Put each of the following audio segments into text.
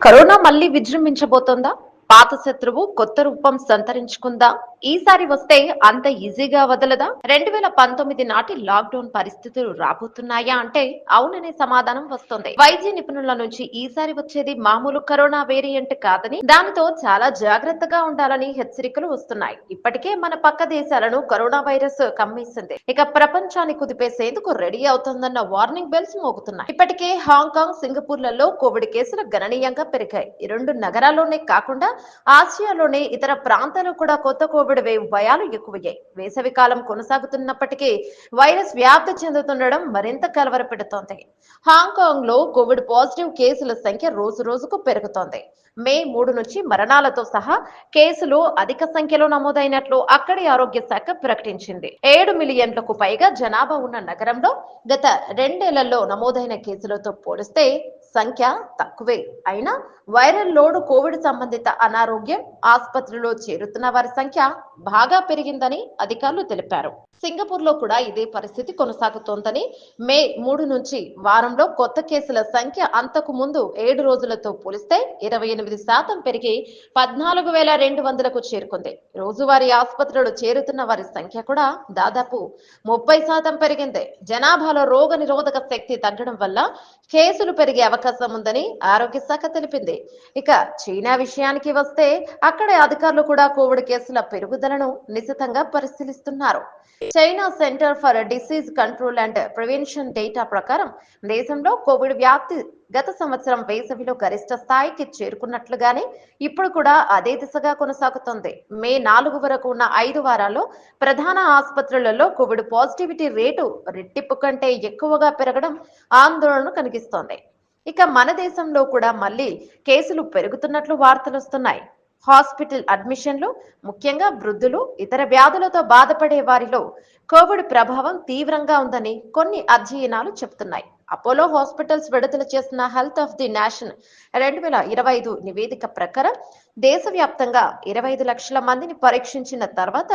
Corona మళ్ళీ విజృంభించబోతోందా? పాత శత్రువు కొత్త రూపం సంతరించుకుందా? ఈసారి వస్తే అంత ఈజీగా వదలదా? రెండు వేల పంతొమ్మిది నాటి లాక్డౌన్ పరిస్థితులు రాబోతున్నాయా అంటే అవుననే సమాధానం వస్తుంది. వైద్య నిపుణుల నుంచి ఈసారి వచ్చేది మామూలు కరోనా వేరియంట్ కాదని దానితో చాలా జాగ్రత్తగా ఉండాలని హెచ్చరికలు వస్తున్నాయి. ఇప్పటికే మన పక్క దేశాలను కరోనా వైరస్ కమ్మేసింది. ఇక ప్రపంచాన్ని కుదిపేసేందుకు రెడీ అవుతుందన్న వార్నింగ్ బెల్స్ మోగుతున్నాయి. ఇప్పటికే హాంకాంగ్ సింగపూర్లలో కోవిడ్ కేసులు గణనీయంగా పెరిగాయి. ఈ రెండు నగరాల్లోనే కాకుండా ఆసియాలోనే ఇతర ప్రాంతాలు కూడా కొత్త కోవిడ్ వేవ్ భయాలు ఎక్కువయ్యాయి. వేసవి కాలం కొనసాగుతున్నప్పటికీ వైరస్ వ్యాప్తి చెందుతుండడం మరింత కలవరపెడుతోంది. హాంకాంగ్లో కోవిడ్ పాజిటివ్ కేసుల సంఖ్య రోజు రోజుకు పెరుగుతోంది. మే మూడు నుంచి మరణాలతో సహా కేసులు అధిక సంఖ్యలో నమోదైనట్లు అక్కడి ఆరోగ్య శాఖ ప్రకటించింది. ఏడు మిలియన్లకు పైగా జనాభా ఉన్న నగరంలో గత రెండేళ్ళలో నమోదైన కేసులతో పోలిస్తే సంఖ్య తక్కువే. అయినా వైరల్ లోడ్ కోవిడ్ సంబంధిత అనారోగ్యం ఆసుపత్రిలో చేరుతున్న వారి సంఖ్య బాగా పెరిగిందని అధికారులు తెలిపారు. సింగపూర్లో కూడా ఇదే పరిస్థితి కొనసాగుతోందని మే మూడు నుంచి వారంలో కొత్త కేసుల సంఖ్య అంతకు ముందు ఏడు రోజులతో పోలిస్తే ఇరవై ఎనిమిది శాతం పెరిగి పద్నాలుగు వేల రెండు వందలకు చేరుకుంది. రోజువారీ ఆసుపత్రులు చేరుతున్న వారి సంఖ్య కూడా దాదాపు ముప్పై శాతం పెరిగింది. జనాభాలో రోగ నిరోధక శక్తి తగ్గడం వల్ల కేసులు పెరిగే అవకాశం ఉందని ఆరోగ్య శాఖ తెలిపింది. ఇక చైనా విషయానికి వస్తే అక్కడ అధికారులు కూడా కోవిడ్ కేసుల పెరుగుదలను నిశితంగా పరిశీలిస్తున్నారు. China center for disease control and prevention data ప్రకారం దేశంలో కోవిడ్ వ్యాప్తి గత సంవత్సరం వేసవిలో గరిష్ట స్థాయికి చేరుకున్నట్లుగానే ఇప్పుడు కూడా అదే దిశగా కొనసాగుతోంది. మే నాలుగు వరకు ఉన్న ఐదు వారాల్లో ప్రధాన ఆసుపత్రులలో కోవిడ్ పాజిటివిటీ రేటు రెట్టింపు కంటే ఎక్కువగా పెరగడం ఆందోళన కలిగిస్తోంది. ఇక మన దేశంలో కూడా మళ్ళీ కేసులు పెరుగుతున్నట్లు వార్తలు వస్తున్నాయి. హాస్పిటల్ అడ్మిషన్లు ముఖ్యంగా వృద్ధులు ఇతర వ్యాధులతో బాధపడే వారిలో కోవిడ్ ప్రభావం తీవ్రంగా ఉందని కొన్ని అధ్యయనాలు చెబుతున్నాయి. అపోలో హాస్పిటల్స్ విడుదల చేసిన హెల్త్ ఆఫ్ ది నేషన్ రెండు వేల ఇరవై ఐదు నివేదిక ప్రకారం దేశవ్యాప్తంగా ఇరవై ఐదు లక్షల మందిని పరీక్షించిన తర్వాత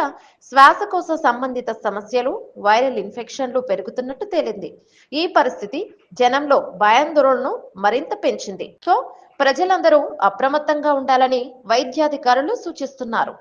శ్వాసకోశ సంబంధిత సమస్యలు వైరల్ ఇన్ఫెక్షన్లు పెరుగుతున్నట్టు తేలింది. ఈ పరిస్థితి జనంలో భయాందోళనను మరింత పెంచింది. సో ప్రజలందరూ అప్రమత్తంగా ఉండాలని వైద్యాధికారులు సూచిస్తున్నారు.